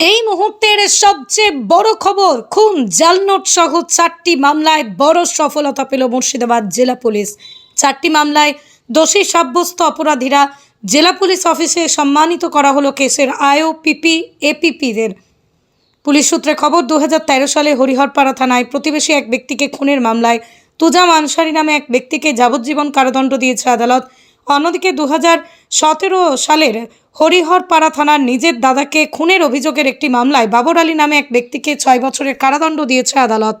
এই মুহূর্তের সবচেয়ে বড় খবর, খুন জালনোট সহ চারটি মামলায় বড় সফলতা পেল মুর্শিদাবাদ জেলা পুলিশ। চারটি মামলায় দোষী সাব্যস্ত অপরাধীরা জেলা পুলিশ অফিসে সম্মানিত করা হলো কেসের আয়ও পিপি, এপিপিদের। পুলিশ সূত্রে খবর দু হাজার তেরো সালে হরিহরপাড়া থানায় প্রতিবেশী এক ব্যক্তিকে খুনের মামলায় তুজাম আনসারি নামে এক ব্যক্তিকে যাবজ্জীবন কারাদণ্ড দিয়েছে আদালত। অন্যদিকে দু সতেরো সালের হরিহরপাড়া থানার নিজের দাদাকে খুনের অভিযোগের একটি মামলায় বাবর আলী নামে এক ব্যক্তিকে ছয় বছরের কারাদণ্ড দিয়েছে আদালত।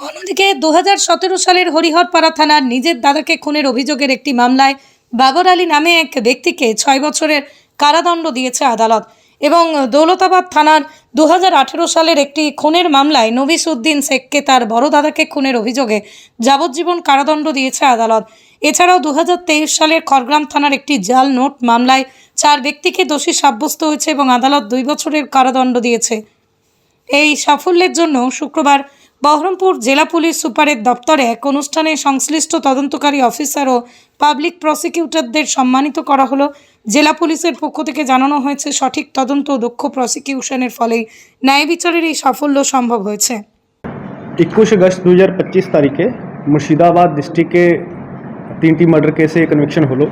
অন্যদিকে দু হাজার সতেরো সালের হরিহরপাড়া থানার নিজের দাদাকে খুনের অভিযোগের একটি মামলায় বাবর আলী নামে এক ব্যক্তিকে ছয় বছরের কারাদণ্ড দিয়েছে আদালত। এবং দৌলতাবাদ থানার দু হাজার আঠেরো সালের একটি খুনের মামলায় নবিস উদ্দিন শেখকে তার বড় দাদাকে খুনের অভিযোগে যাবজ্জীবন কারাদণ্ড দিয়েছে আদালত। এছাড়াও দু হাজার তেইশ সালের খড়গ্রাম থানার একটি জাল নোট মামলায় চার ব্যক্তিকে দোষী সাব্যস্ত হয়েছে এবং আদালত দুই বছরের কারাদণ্ড দিয়েছে। এই সাফল্যের জন্য শুক্রবার বহরমপুর জেলা পুলিশ সুপারের দপ্তরে এক অনুষ্ঠানে সংশ্লিষ্ট তদন্তকারী অফিসার ও পাবলিক প্রসিকিউটরদের সম্মানিত করা হলো। জেলা পুলিশের পক্ষ থেকে জানানো হয়েছে, সঠিক তদন্ত ও দক্ষ প্রসিকিউশনের ফলেই ন্যায় বিচারের এই সাফল্য সম্ভব হয়েছে। একুশ আগস্ট দুই হাজার পঁচিশ তারিখে মুর্শিদাবাদ ডিস্ট্রিক্টে তিনটি মার্ডার কেসে কনভিকশন হলো।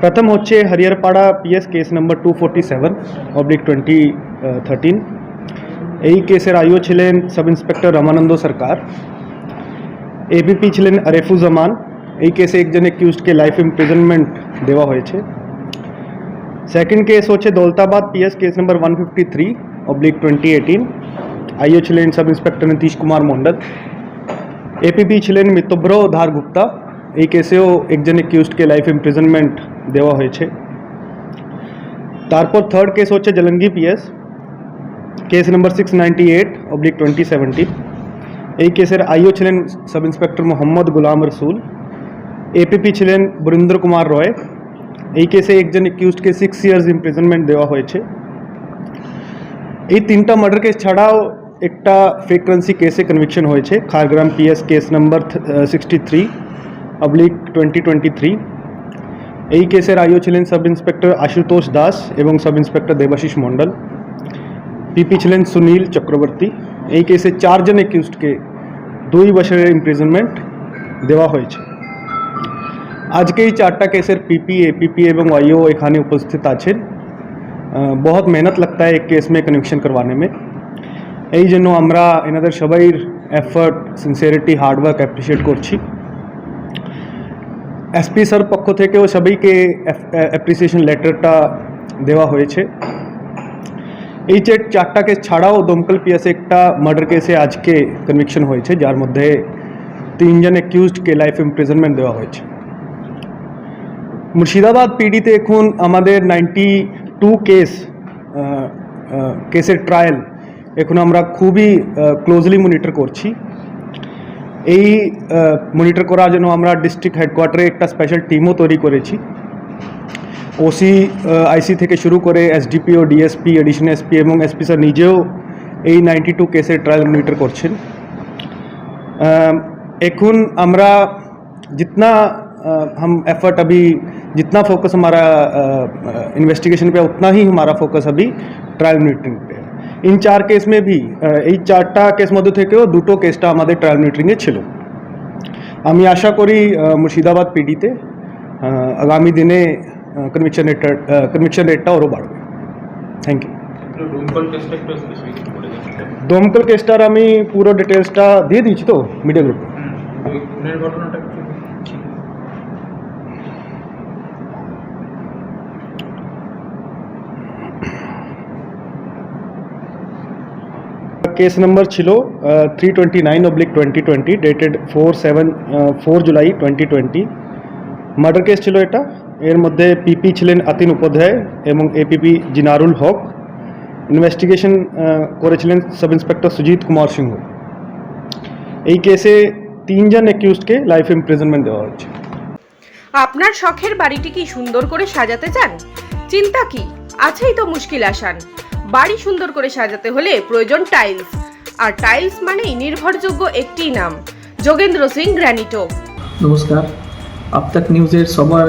প্রথম হচ্ছে Hariharpara PS case number two forty seven oblique twenty thirteen এই কেসের আইও ছিলেন sub inspector Ramanand Sarkar APP ছিলেন আরেফুজ্জামান এই কেসে একজন অ্যাকিউজডকে লাইফ ইমপ্রিজনমেন্ট দেওয়া হয়েছে সেকেন্ড কেস হচ্ছে Daulatabad PS case number one fifty three oblique twenty eighteen IO ছিলেন sub inspector Nitish Kumar Mondal APP ছিলেন মিতব্র ধার গুপ্তা এই কেসেও একজন অ্যাকিউজডকে লাইফ ইমপ্রিজনমেন্ট দেওয়া হয়েছে তারপর থার্ড কেস হচ্ছে Jalangi PS case number six ninety eight oblique twenty seventeen এই কেসের আইও ছিলেন সাব ইন্সপেক্টর মোহাম্মদ গুলাম রসুল এপিপি ছিলেন বরিন্দ্র কুমার রয় এই কেসে একজন অ্যাকিউজডকে সিক্স ইয়ার্স ইমপ্রিজনমেন্ট দেওয়া হয়েছে এই তিনটা মার্ডার কেস ছাড়াও একটা ফেক কারেন্সি কেসে কনভিকশন হয়েছে Khargram PS case number sixty three oblique twenty twenty three এই কেসের আইও ছিলেন সাব ইন্সপেক্টর আশুতোষ দাস এবং sub inspector Debashis Mondal পিপি ছিলেন সুনীল চক্রবর্তী এই কেসে চারজন অ্যাকিউজডকে দুই বছরের ইমপ্রিজনমেন্ট দেওয়া হয়েছে আজকে এই চারটা কেসের পিপি এপিপি এবং আইও এখানে উপস্থিত আছেন আহ, বহুত মেহনত লাগতা है एक केस में कनेक्शन करवाने में এই জন্য আমরা এনাদের সবাইর এফর্ট সিনসিয়ারিটি হার্ডওয়ার্ক অ্যাপ্রিসিয়েট করছি এসপি স্যার পক্ষ থেকেও সবাইকে অ্যাপ্রিসিয়েশন লেটারটা দেওয়া হয়েছে এই যে চারটা কেস ছাড়াও দমকল পিএসে একটা মার্ডার কেসে আজকে কনভিকশন হয়েছে, যার মধ্যে তিনজন অ্যাকিউজডকে লাইফ ইমপ্রিজনমেন্ট দেওয়া হয়েছে। মুর্শিদাবাদ পিডিতে এখন আমাদের নাইনটি টু কেস কেসের ট্রায়াল এখন আমরা খুবই ক্লোজলি মনিটর করছি। এই মনিটর করার জন্য আমরা ডিস্ট্রিক্ট হেডকোয়ার্টারে একটা স্পেশাল টিমও তৈরি করেছি। ওসি আইসি থেকে শুরু করে এসডিপিও ডিএসপি এডিশনাল এসপি এবং এসপি স্যার নিজেও এই নাইনটি টু কেসের ট্রায়াল মনিটর করছেন अम, এখন আমরা जितना अ, हम एफर्ट अभी जितना फोकस हमारा इन्वेस्टिगेशन पे है, उतना ही हमारा फोकस अभी ট্রায়াল মনিটরিং पे है। ইন চার কেস মে ভি আহ, এই চারটা কেস মধ্যে থেকেও দুটো কেসটা আমাদের ট্রায়াল মনিটরিংয়ে ছিল আমি আশা করি আহ, মুর্শিদাবাদ পিডিতে আগামী দিনে কনভিকশন রেটটা কনভিকশন রেটটা আরও বাড়বে থ্যাংক ইউ দমকল কেসটার আমি পুরো ডিটেলসটা দিয়ে দিয়েছি তো মিডিয়া গ্রুপে কেস নাম্বার ছিল three twenty nine oblique twenty twenty dated four seven four July twenty twenty murder case ছিল এটা। এর মধ্যে পিপি ছিলেন আতিন উপাধ্যায় এবং এপিপি জিনারুল হক। ইনভেস্টিগেশন করেছিলেন সাব ইন্সপেক্টর সুজিত কুমার সিংহ। এই কেসে তিনজন অ্যাকিউজডকে লাইফ ইমপ্রিজনমেন্ট দেওয়া হচ্ছে আপনার শখের বাড়িটি কি সুন্দর করে সাজাতে চান? চিন্তা কি? আছেই তো মুশকিল আসান। বাড়ি সুন্দর করে সাজাতে হলে প্রয়োজন টাইলস আর টাইলস মানেই নির্ভরযোগ্য একটি নাম। যোগেন্দ্র সিং গ্র্যানিটো। নমস্কার। আপতাক নিউজের সবাই